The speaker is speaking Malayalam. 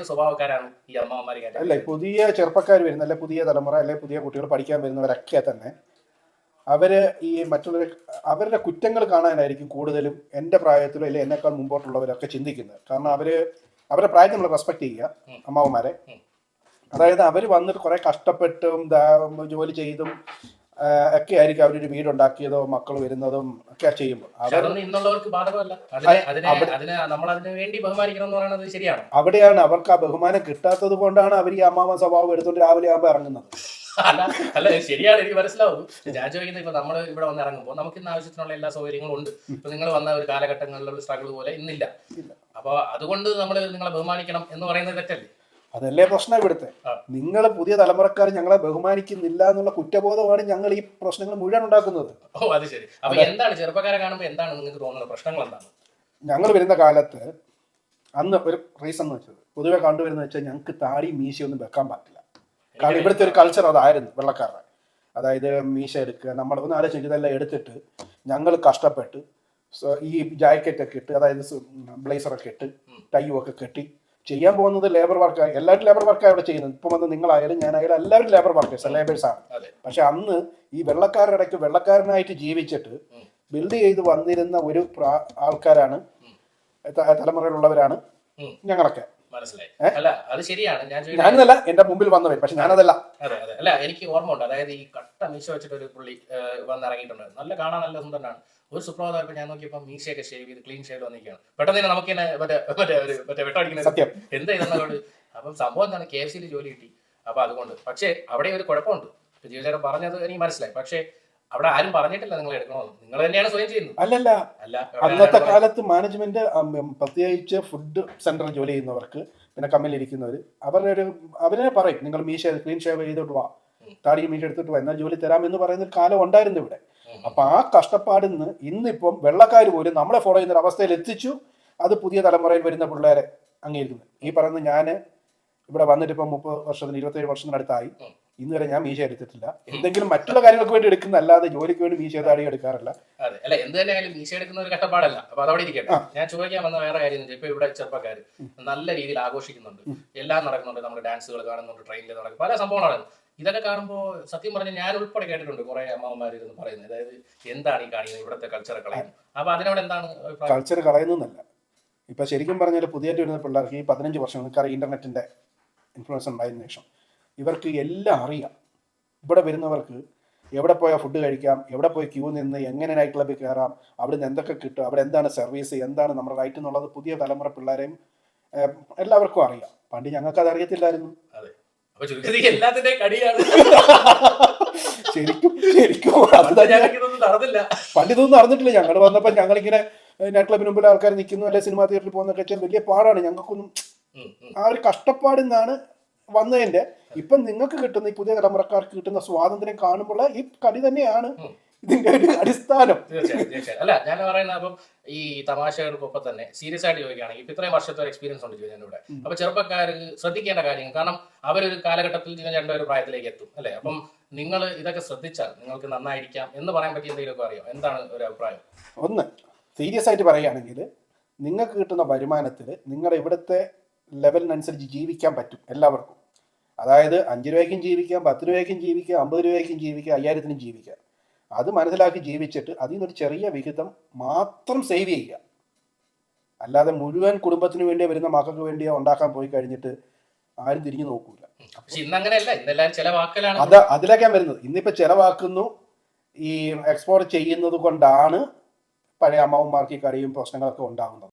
ഏത് സ്വഭാവക്കാരാണ് ഈ അമ്മമാര് അല്ല പുതിയ ചെറുപ്പക്കാർ വരുന്ന അല്ലെ പുതിയ തലമുറ അല്ലെ പുതിയ കുട്ടികൾ പഠിക്കാൻ വരുന്നവരൊക്കെ തന്നെ അവർ ഈ മറ്റുള്ളവരെ അവരുടെ കുറ്റങ്ങൾ കാണാനായിരിക്കും കൂടുതലും എന്റെ പ്രായത്തിലോ അല്ലെങ്കിൽ എന്നെക്കാൾ മുമ്പോട്ടുള്ളവരൊക്കെ ചിന്തിക്കുന്നത്. കാരണം അവർ അവരുടെ പ്രായം നമ്മൾ റെസ്പെക്ട് ചെയ്യുക അമ്മാവന്മാരെ. അതായത് അവർ വന്നിട്ട് കുറെ കഷ്ടപ്പെട്ടും ജോലി ചെയ്തും ഒക്കെ ആയിരിക്കും അവരൊരു വീടുണ്ടാക്കിയതോ മക്കൾ വരുന്നതും ഒക്കെ ചെയ്യുമ്പോൾ. അവിടെയാണ്. അവർക്ക് ആ ബഹുമാനം കിട്ടാത്തത് കൊണ്ടാണ് അവർ ഈ അമ്മാവൻ സ്വഭാവം എടുത്തോണ്ട് രാവിലെ ആകുമ്പോൾ ഇറങ്ങുന്നത്. അല്ല അല്ല ശരിയാണ്. എനിക്ക് മനസ്സിലാവും. ചോദിക്കുന്നത് ഇപ്പൊ നമ്മൾ ഇവിടെ വന്ന് ഇറങ്ങുമ്പോൾ നമുക്ക് ഇന്ന് ആവശ്യത്തിനുള്ള എല്ലാ സൗകര്യങ്ങളും ഉണ്ട്. ഇപ്പൊ നിങ്ങൾ വന്ന ഒരു കാലഘട്ടങ്ങളിലുള്ള സ്ട്രഗിൾ പോലെ ഇന്നില്ല. അപ്പൊ അതുകൊണ്ട് നമ്മൾ നിങ്ങളെ ബഹുമാനിക്കണം എന്ന് പറയുന്നത് തെറ്റല്ലേ? അതല്ലേ പ്രശ്നം ഇവിടുത്തെ? നിങ്ങൾ പുതിയ തലമുറക്കാർ ഞങ്ങളെ ബഹുമാനിക്കുന്നില്ല എന്നുള്ള കുറ്റബോധമാണ് ഞങ്ങൾ ഈ പ്രശ്നങ്ങൾ മുഴുവൻ ഉണ്ടാക്കുന്നത്. ഓ അത് ശരി. അപ്പൊ എന്താണ് ചെറുപ്പക്കാരെ കാണുമ്പോൾ എന്താണ് നിങ്ങൾക്ക് തോന്നുന്നത്? പ്രശ്നങ്ങൾ എന്താണ്? ഞങ്ങൾ വരുന്ന കാലത്ത് അന്ന് ഒരു റീസൺ എന്ന് വെച്ചത്. പൊതുവെ കണ്ടുവരുന്നത് വെച്ചാൽ ഞങ്ങൾക്ക് താടി മീശയൊന്നും വെക്കാൻ പറ്റില്ല. കാരണം ഇവിടുത്തെ ഒരു കൾച്ചർ അതായിരുന്നു വെള്ളക്കാരുടെ. അതായത് മീശ എടുക്കുക നമ്മൾ ഒന്ന് ആലോചിച്ച് ഇതെല്ലാം എടുത്തിട്ട് ഞങ്ങൾ കഷ്ടപ്പെട്ട് ഈ ജാക്കറ്റ് ഒക്കെ ഇട്ട് അതായത് ബ്ലേസറൊക്കെ ഇട്ട് ടൈയും ഒക്കെ കെട്ടി ചെയ്യാൻ പോകുന്നത് ലേബർ വർക്ക് എല്ലാവരും ലേബർ വർക്കാണ് ഇവിടെ ചെയ്യുന്നത്. ഇപ്പം വന്ന് നിങ്ങളായാലും ഞാനായാലും എല്ലാവരും ലേബർ വർക്കേഴ്സ് ലേബേഴ്സ് ആണ്. പക്ഷെ അന്ന് ഈ വെള്ളക്കാരുടെ ഇടയ്ക്ക് വെള്ളക്കാരനായിട്ട് ജീവിച്ചിട്ട് ബിൽഡ് ചെയ്ത് വന്നിരുന്ന ഒരു ആൾക്കാരാണ് തലമുറയിലുള്ളവരാണ് ഞങ്ങളൊക്കെ. മനസ്സിലായി. അല്ല അത് ശരിയാണ്. ഞാൻ ഞാനെന്നല്ല എന്റെ മുമ്പിൽ വന്നവർ പക്ഷെ ഞാനതല്ല. അതെ അതെ. അല്ല എനിക്ക് ഓർമ്മ ഉണ്ട് അതായത് ഈ കട്ട മീശ വെച്ചിട്ട് ഒരു പുള്ളി വന്നിറങ്ങിയിട്ടുണ്ട്. നല്ല കാണാൻ നല്ല സുന്ദരനാണ്. ഒരു സുപ്രഭാതം ഞാൻ നോക്കിയപ്പോൾ മീശയൊക്കെ ഷേവ് ചെയ്ത് ക്ലീൻ ഷേവ് വന്നിരിക്കുകയാണ് പെട്ടെന്ന് തന്നെ നമുക്ക് മറ്റേ മറ്റേ ഒരു മറ്റേ വെട്ടടിക്കുന്ന സത്യം. എന്താ ഇതെന്നോട് അപ്പം സംഭവം എന്താണ്? കെ എഫ് സിയിൽ ജോലി കിട്ടി. അപ്പൊ അതുകൊണ്ട്. പക്ഷേ അവിടെ ഒരു കുഴപ്പമുണ്ട്. ജീവിതം പറഞ്ഞത് എനിക്ക് മനസ്സിലായി. പക്ഷേ അവിടെ ആരും പറഞ്ഞിട്ടില്ല നിങ്ങൾ എടുക്കണമെന്ന് നിങ്ങൾ തന്നെയാണ് സ്വയം ചെയ്യുന്നത്. അല്ലല്ല. അല്ല അന്നത്തെ കാലത്ത് മാനേജ്മെന്റ് പ്രത്യേകിച്ച് ഫുഡ് സെന്ററിൽ ജോലി ചെയ്യുന്നവർക്ക് പിന്നെ കമ്മിൽ ഇരിക്കുന്നവർ അവരുടെ ഒരു അവരെ പറയും നിങ്ങൾ മീശ ക്ലീൻ ഷേവ് ചെയ്തോട്ട് വാ. താടി മീശ എടുത്തിട്ട് വാ. എന്നാൽ ജോലി തരാം എന്ന് പറയുന്ന ഒരു കാലം ഉണ്ടായിരുന്നു ഇവിടെ. അപ്പൊ ആ കഷ്ടപ്പാടിൽ നിന്ന് ഇന്നിപ്പം വെള്ളക്കാർ പോലും നമ്മളെ ഫോളോ ചെയ്യുന്ന ഒരു അവസ്ഥയിൽ എത്തിച്ചു. അത് പുതിയ തലമുറയിൽ വരുന്ന പിള്ളേരെ അംഗീകരിക്കുന്നത് ഈ പറയുന്നത് ഞാൻ ഇവിടെ വന്നിട്ട് ഇപ്പം മുപ്പത് വർഷത്തിന് ഇരുപത്തേഴ് വർഷത്തിനടുത്തായി. ഇന്ന് വരെ ഞാൻ മീശ എടുത്തിട്ടില്ല. എന്തെങ്കിലും മറ്റുള്ള കാര്യങ്ങൾക്ക് വേണ്ടി എടുക്കുന്ന അല്ലാതെ ജോലിക്ക് വേണ്ടി മീശ താടി എടുക്കാറില്ല. അതെ. അല്ല എന്ത് തന്നെയായാലും മീശ എടുക്കുന്ന ഒരു കഷ്ടപ്പാടല്ല. അപ്പൊ അതവിടെ ഇരിക്കട്ടെ. ഞാൻ ചോദിക്കാൻ വന്ന വേറെ കാര്യം ഇപ്പൊ ഇവിടെ ചെറുപ്പക്കാർ നല്ല രീതിയിൽ ആഘോഷിക്കുന്നുണ്ട്. എല്ലാം നടക്കുന്നുണ്ട്. നമ്മുടെ ഡാൻസുകൾ കാണുന്നുണ്ട് ട്രെയിനിൽ നടക്കും. പല സംഭവങ്ങളാണ്. ഇതൊക്കെ കാണുമ്പോൾ സത്യം പറഞ്ഞാൽ ഞാൻ ഉൾപ്പെടെ കേട്ടിട്ടുണ്ട് കുറെ അമ്മമാർ ഇരുന്ന് പറയുന്നത്. അതായത് എന്താണ് ഈ കാണിക്കുന്നത്? ഇവിടുത്തെ കൾച്ചർ കളയുന്നത്. അപ്പൊ അതിനോട് എന്താണ് കൾച്ചർ കളയുന്നല്ല ഇപ്പൊ ശരിക്കും പറഞ്ഞാൽ പുതിയതായിട്ട് വരുന്ന പിള്ളേർക്ക് ഈ പതിനഞ്ച് വർഷം നിൽക്കാറ് ഇന്റർനെറ്റിന്റെ ഇൻഫ്ലുവൻസ് ഉണ്ടായതിനു ശേഷം. ഇവർക്ക് എല്ലാം അറിയാം. ഇവിടെ വരുന്നവർക്ക് എവിടെ പോയാൽ ഫുഡ് കഴിക്കാം എവിടെ പോയി ക്യൂ നിന്ന് എങ്ങനെ നൈറ്റ് ക്ലബ്ബിൽ കയറാം അവിടെ നിന്ന് എന്തൊക്കെ കിട്ടും അവിടെ എന്താണ് സർവീസ് എന്താണ് നമ്മുടെ റൈറ്റ് എന്നുള്ളത് പുതിയ തലമുറ പിള്ളേരെയും എല്ലാവർക്കും അറിയാം. പണ്ട് ഞങ്ങൾക്ക് അത് അറിയത്തില്ലായിരുന്നു. ശരിക്കും ശരിക്കും പണ്ട് ഇതൊന്നും നടന്നില്ല. പണ്ട് ഇതൊന്നും അറിഞ്ഞിട്ടില്ല ഞങ്ങൾ വന്നപ്പോൾ ഞങ്ങളിങ്ങനെ നൈറ്റ് ക്ലബിന് മുമ്പിൽ ആൾക്കാർ നിൽക്കുന്നു അല്ലെ സിനിമാ തിയേറ്ററിൽ പോകുന്നൊക്കെ വലിയ പാടാണ്. ഞങ്ങൾക്കൊന്നും. ആ ഒരു കഷ്ടപ്പാടിൽ നിന്നാണ് വന്നതിന്റെ ഇപ്പൊ നിങ്ങൾക്ക് കിട്ടുന്ന ഈ പുതിയ തലമുറക്കാർക്ക് കിട്ടുന്ന സ്വാതന്ത്ര്യം കാണുമ്പോൾ ഈ കടി തന്നെയാണ്. ഇതിന്റെ ഒരു അടിസ്ഥാനം. അല്ല ഞാൻ പറയുന്ന അപ്പം ഈ തമാശകൾക്കൊപ്പം തന്നെ സീരിയസ് ആയിട്ട് ചോദിക്കുകയാണെങ്കിൽ ഇപ്പൊ ഇത്രയും വർഷത്തെ ഒരു എക്സ്പീരിയൻസ് ഉണ്ട് ജീവൻ ഇവിടെ അപ്പൊ ചെറുപ്പക്കാർ ശ്രദ്ധിക്കേണ്ട കാര്യങ്ങൾ കാരണം അവരൊരു കാലഘട്ടത്തിൽ ജീവൻ രണ്ടോ ഒരു പ്രായത്തിലേക്ക് എത്തും അല്ലെ? അപ്പം നിങ്ങൾ ഇതൊക്കെ ശ്രദ്ധിച്ചാൽ നിങ്ങൾക്ക് നന്നായിരിക്കാം എന്ന് പറയാൻ പറ്റിയ എന്തെങ്കിലുമൊക്കെ അറിയോ എന്താണ് ഒരു അഭിപ്രായം? ഒന്ന് സീരിയസ് ആയിട്ട് പറയുകയാണെങ്കിൽ നിങ്ങൾക്ക് കിട്ടുന്ന വരുമാനത്തിൽ നിങ്ങളുടെ ഇവിടുത്തെ ലെവലിനനുസരിച്ച് ജീവിക്കാൻ പറ്റും എല്ലാവർക്കും. അതായത് അഞ്ച് രൂപയ്ക്കും ജീവിക്കാം പത്ത് രൂപയ്ക്കും ജീവിക്കാം അമ്പത് രൂപയ്ക്കും ജീവിക്കാം അയ്യായിരത്തിനും ജീവിക്കാം. അത് മനസ്സിലാക്കി ജീവിച്ചിട്ട് അതിൽ നിന്നൊരു ചെറിയ വിഹിതം മാത്രം സേവ് ചെയ്യുക. അല്ലാതെ മുഴുവൻ കുടുംബത്തിന് വേണ്ടിയോ വരുന്ന മക്കൾക്ക് വേണ്ടിയോ ഉണ്ടാക്കാൻ പോയി കഴിഞ്ഞിട്ട് ആരും തിരിഞ്ഞു നോക്കൂല. അത് അതിലേക്കാണ് വരുന്നത്. ഇന്നിപ്പോ ചെലവാക്കുന്നു ഈ എക്സ്പോർട്ട് ചെയ്യുന്നത് കൊണ്ടാണ് പഴയ അമ്മാവന്മാർക്ക് ഈ കറിയും പ്രശ്നങ്ങളൊക്കെ ഉണ്ടാകുന്നത്